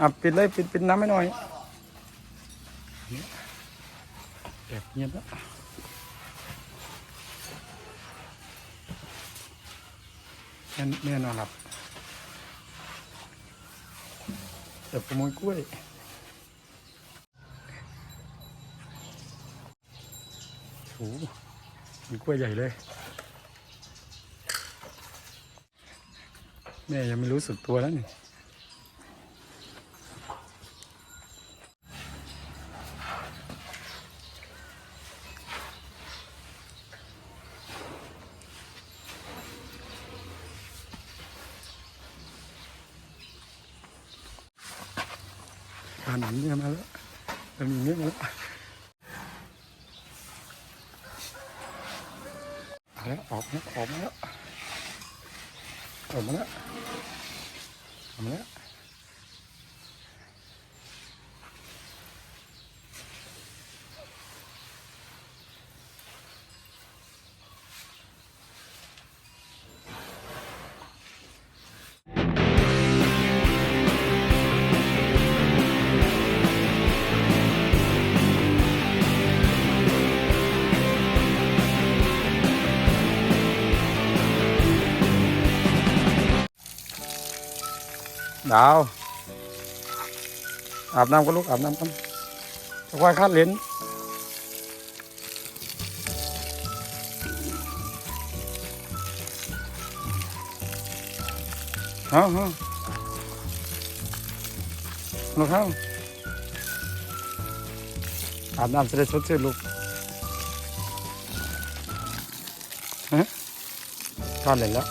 อะปิดเลยปิดปิดน้ำให้หน่อยแอบเงียบแล้วแม่แม่นอนหลับแอบขโมยกล้วยโอ้โหมีกล้วยใหญ่เลยแม่ยังไม่รู้สึกตัวแล้วนี่ ผ่านหนังเนี่ยมาแล้วมันมีเนี่ยมาแล้วเอาแล้วออกแล้วออกมาแล้วออกมาแล้ว อ ดาว อาบน้ำก็ลูกอาบน้ำกันจะควายคาดเลนเฮ้าเฮ้าลูกเฮ้าอาบน้ำจะได้สดชื่นลูกฮะคาดเลนแล้ว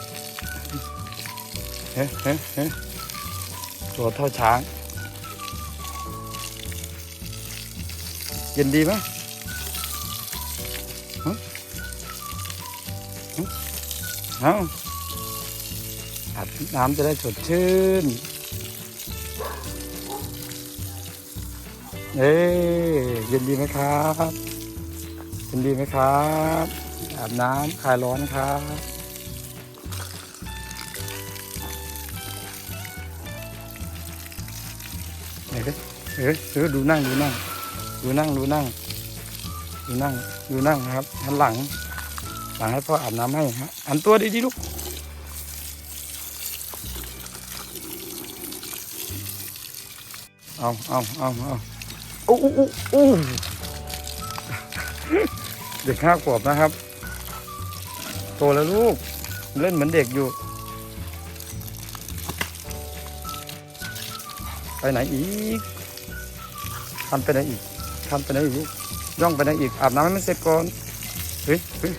เฮ้เฮ้เฮ้ ตัวเท่าช้าง เย็นดีไหมเอาอาบน้ำจะได้สดชื่น เอ้ยเย็นดีไหมครับเย็นดีไหมครับ อาบน้ำคลายร้อนครับ ไหนดิเออเออดูนั่งดูนั่ง ดูนั่งดูนั่ง ดูนั่งดูนั่งนะครับหันหลัง หลังให้พ่ออาบน้ำให้ฮะหันตัวดีๆลูกเอาเอาเอาเอาโอ้โอ้โอ้โอ้เด็กห้าขวบนะครับ โตแล้วลูก เล่นเหมือนเด็กอยู่ ไปไหนอีกทำไปไหนอีกทำไปไหนอีกย่องไปไหนอีกอาบน้ำให้มันเสร็จก่อนเฮ้ยเฮ้ย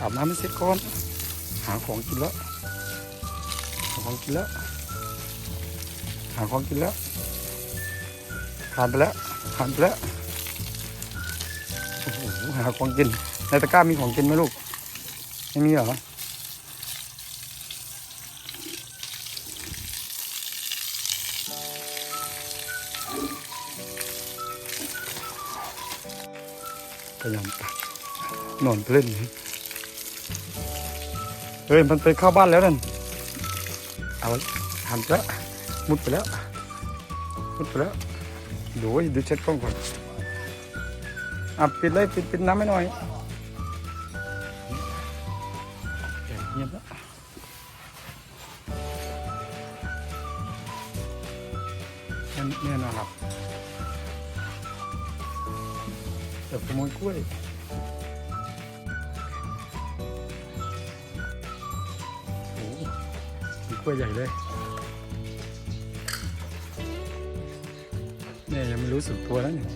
อาบน้ำให้มันเสร็จก่อนหาของกินแล้วหาของกินแล้วหาของกินแล้วผ่านไปแล้วผ่านไปแล้วโอ้โหหาของกินในตะกร้ามีของกินไหมลูกไม่มีเหรอ พยายามตัดนอนเล่นเฮ้ยมันไปเข้าบ้านแล้วนั่นเอาหันไปแล้วมุดไปแล้วมุดไปแล้วดูดูเช็ดกล้องก่อนอะปิดเลยปิดปิดน้ำให้หน่อยแอบเงียบแล้วแม่แม่นอนหลับ แบบขโมยกล้วยโอ้โหมีกล้วยใหญ่เลยนี่ยังไม่รู้สึกตัวแล้วเนี่ย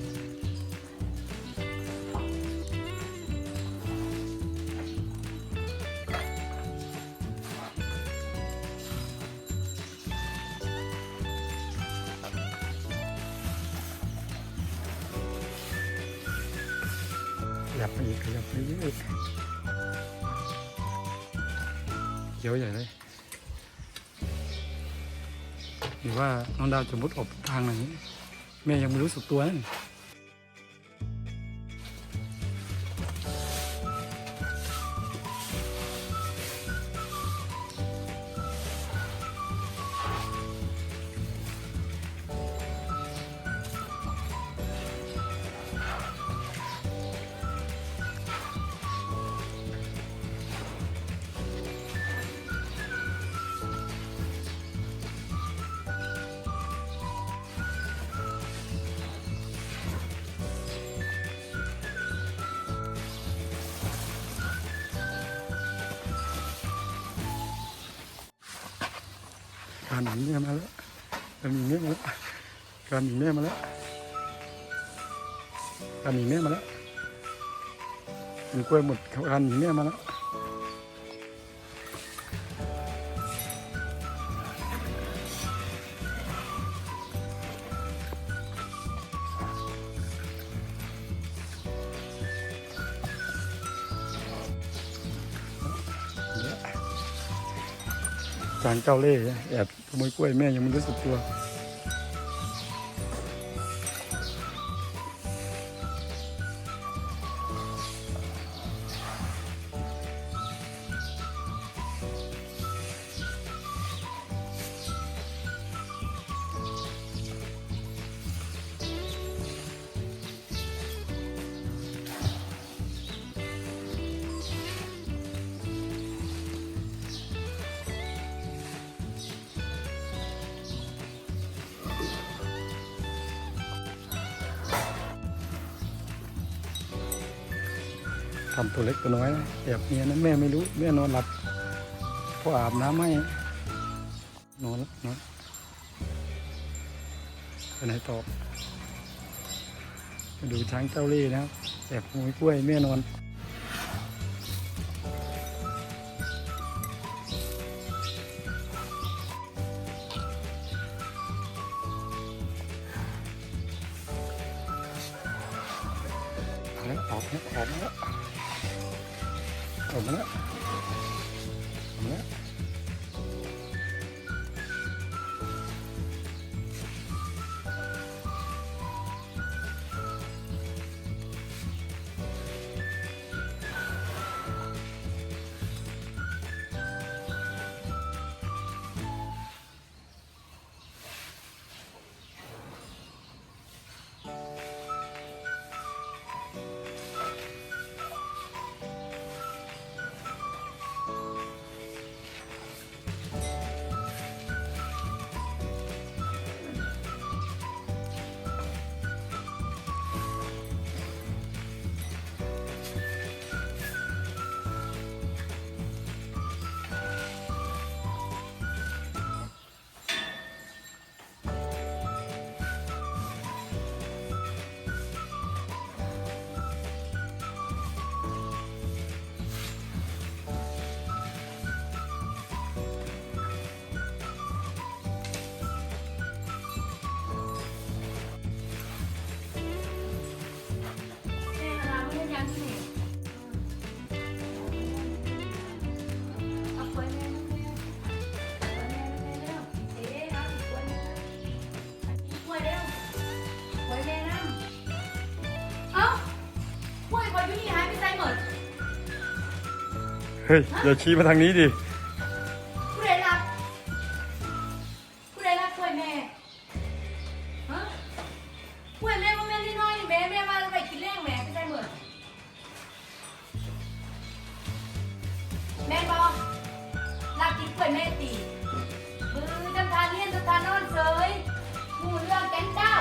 ยับไปอีกขยับไปอีกเขียวใหญ่เลยหรือว่าน้องดาวจะมุดอบทางไหนแม่ยังไม่รู้สึกตัวนั่น การหนีแม่มาแล้วการหนีแม่มาแล้วการหนีแม่มาแล้วการหนีแม่มาแล้วมีกล้วยหมดการหนีแม่มาแล้วจางเจ้าเล่ห์แอบ ขโมยกล้วยแม่ยังไม่รู้สึกตัว ทำตัวเล็กตัวน้อยนะแอบเมียนะแม่ไม่รู้แม่นอนหลับพออาบน้ำให้นอนแล้วนอนไปไหนต่อมาดูช้างเจ้าเล่นะครับแอบขโมยกล้วยแม่นอน เฮ้ยอย่าชี้มาทางนี้ดิผู้ใดรักผู้ใดรักกล้วยแม่ฮะกล้วยแม่ว่าแม่ที่น้อยนี่แม่แม่มาแล้วไปกินแรงแม่ไม่ใช่เหมือนแม่บอรักกินกล้วยแม่ตีมือจำทานเลี้ยนจำทานนอนเสยหมูเรื่องแกนเจ้า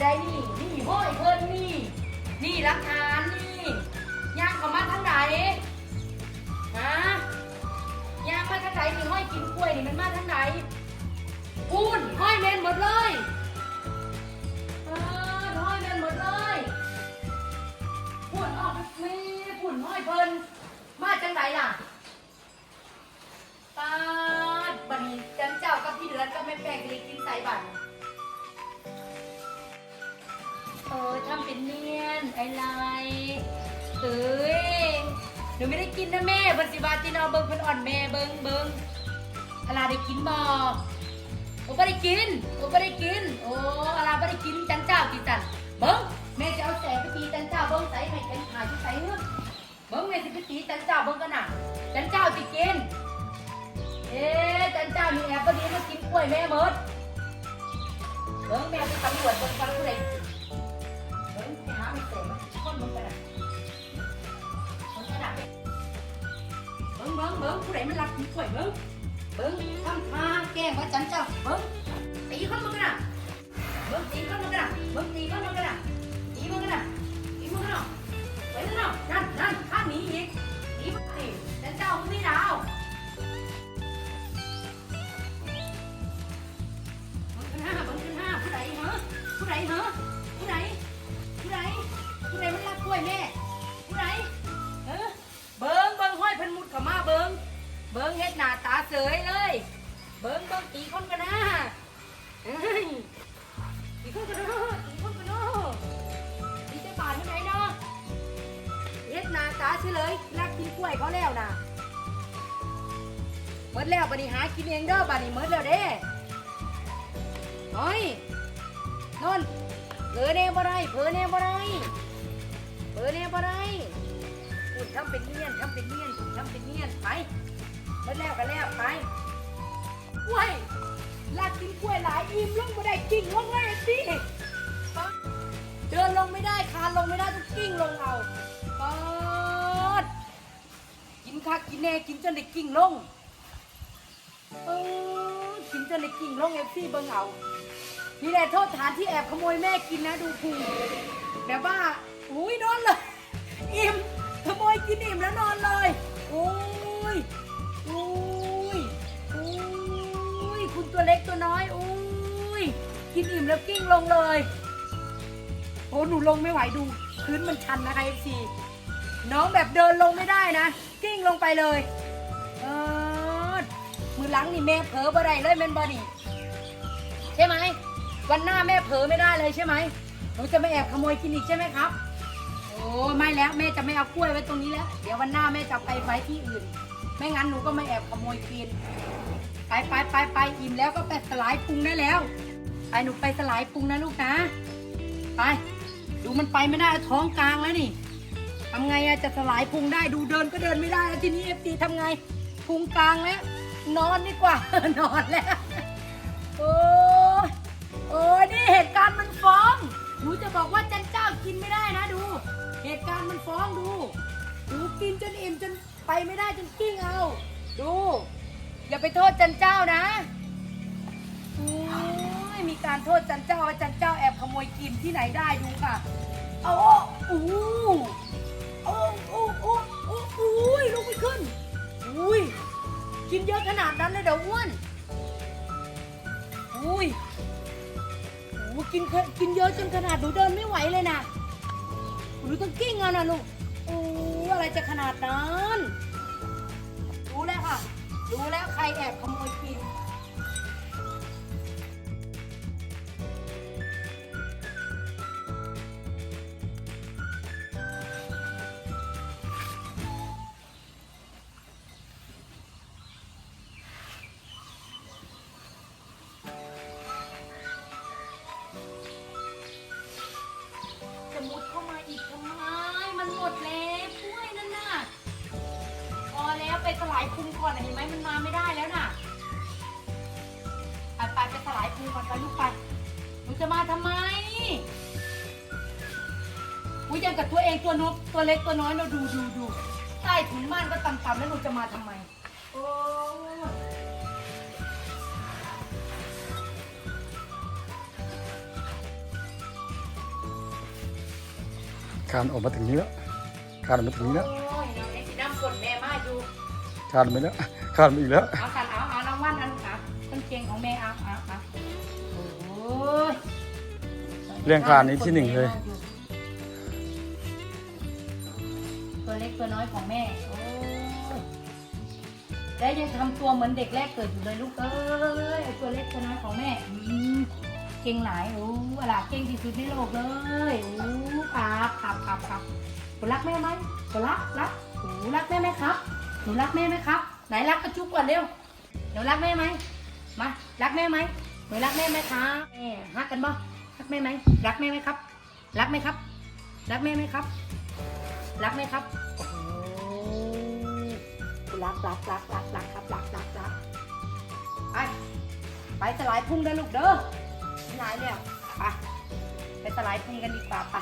ได้นี่นี่ห้อยเพิ่นนี่นี่รักฐา เป็นเนียนไอ้ลายเอ้ยหนูไม่ได้กินนะแม่บันสิบาตินเอาเบิ้งเพิ่นอ่อนแม่เบิ้งเบิ้งอะไรได้กินบ่โอ้ไม่ได้กินโอ้ไม่ได้กิน โอ้อะไรไม่ได้กินจันเจ้ากินจันเบิ้งแม่จะเอาแสไปตีจันเจ้าเบิ้งใส่ให้เป็นหาที่ใส่เนื้อเบิ้งแม่จะไปตีจันเจ้าเบิ้งกันน่ะจันเจ้าสิกินเอ๊จันเจ้ามีแอบก็ดีมากินกล้วยแม่เมิดเบิ้งแม่ไปตำรวจเบิ้งฟังผู้ใด มีกล้วยเบิ้งเบิ้งทำท่าแกล้งว่าจันเจ้าเบิ้งตีเข้ามันกระดาเบิ้งตีเข้ามันกระดาเบิ้งตีเข้ามันกระดาตีมันกระดาตีมันกระดาไปแล้วเนาะนั่นนั่นข้าหนี้อีกตีมันตีจันเจ้ามันไม่ดาวมันขึ้นห้าขึ้นห้าผู้ใดเหรอผู้ใดเหรอผู้ใดผู้ใด้ใดมันรักกล้วยแม่ผู้ใดเออเบิ้งเบิ้งห้อยเพันมุดเข้ามาเบิ้ง เบิ้งเฮ็ดหน้าตาเสยเลย เบิ้งเบิ้งตีคนกันนะตีคนกันนะตีคนกันนะตีเจะบาดที่ไหนเนาะเฮ็ดหน้าตาเฉลยรักกินกล้วยเขาแล้วนะเมิดแล้วบัดนี้หากินเองเด้อบัดนี้เมิดแล้วเด้เฮ้ยนนเผลอแน่บ่ได้เผลอแน่บ่ได้เผลอแน่บ่ได้คุณทำเป็นเนียนทำเป็นเนียนคุณทำเป็นเนียนไป เมิดแล้วกันแล้วไปกล้วยลากกินกล้วยหลายอิ่มลงบ่ได้กิ่งลงเลยสิเดินลงไม่ได้คานลงไม่ได้ต้องกิ่งลงเอาปอดกินคักกินแน่กินจนได้กิ่งลงเออกินจนได้กิ่งลงเอฟซีเบิ่งเอานี่แหละโทษฐานที่แอบขโมยแม่กินนะดูพุงแบบว่าอุ้ยนอนเลยอิ่มขโมยกินอิ่มแล้วนอนเลยโอ้ย ตัวเล็กตัวน้อยโอ้ยกินอิ่มแล้วกิ้งลงเลยโอ้หนูลงไม่ไหวดูพื้นมันชันนะคะเอฟซีน้องแบบเดินลงไม่ได้นะ กิ้งลงไปเลยเออมือหลังนี่แม่เผลอบ่ได้เลยแม่นบ่นี่ใช่ไหมวันหน้าแม่เผลอไม่ได้เลยใช่ไหมหนูจะไม่แอบขโมยกินอีกใช่ไหมครับโอ้ไม่แล้วแม่จะไม่เอากล้วยไว้ตรงนี้แล้ว เดี๋ยววันหน้าแม่จะไปไว้ที่อื่น ไม่งั้นหนูก็ไม่แอบขโมยกิน ไปไปไปไปอิ่มแล้วก็ไปสลายพุงได้แล้ว ไปหนูไปสลายพุงนะลูกนะ ไป ดูมันไปไม่ได้ท้องกลางแล้วนี่ทำไงอะจะสลายพุงได้ดูเดินก็เดินไม่ได้แล้วทีนี้เอฟซีทำไงพุงกลางแล้วนอนดีกว่านอนแล้ว นไหนได้ดูค่ะเอาโอ้โอ้โอ้โอ้โอ้โอ้โอ้ยลุกไม่ขึ้นอุ้ยกินเยอะขนาดนั้นเลยเดี๋ยวอ้วนอุ้ยโอ้กินเยอะกินเยอะจนขนาดหนูเดินไม่ไหวเลยนะหนูต้องกิ้งอะนะลูกโอ้อะไรจะขนาดนั้นรู้แล้วค่ะรู้แล้วใครแอบขโมยกิน ตัวนกตัวเล็กตัวน้อยเราดูดูดูใต้ถุนบ้านก็ต่ำๆแล้วหนูจะมาทำไม โอ้ยคานออกมาถึงนี้แล้วคานออกมาถึงนี้แล้วโอ้ยน้องไอ้สีน้ำกดแม่มาอยู่คานมาแล้วคานมาอีกแล้วเอากันเอาเอารางวัลอันค่ะต้นเกงของแม่เอาเอาเอาโอ้ยเรื่องคานนี้ที่หนึ่งเลย แล้ยังทำตัวเหมือนเด็กแรกเกิดอยู่เลยลูกเอ้ยไอ้ตัวเล็กตัวน้อยของแม่เก่งหลายโอ้เวลาเก่งที่สุดในโลกเลยโอ้ครับครับครับครับหนูรักแม่ไหมหนูรักรักหนูรักแม่ไหมครับหนูรักแม่ไหมครับ ไหนรักกระจุกก่อนเร็วหนูรักแม่ไหมมารักแม่ไหมหนูรักแม่ไหมครับแม่ฮักกันบ่รักแม่ไหมรักแม่ไหมครับ รักไหมครับ รักแม่ไหมครับ รักไหมครับโอ้ รักรักรักรักรักครับรักรักรักไปไปสลายพุ่งเด้อลูกเด้อที่ไหนเนี่ยไปไปสลายพุ่งกันดีกว่าไป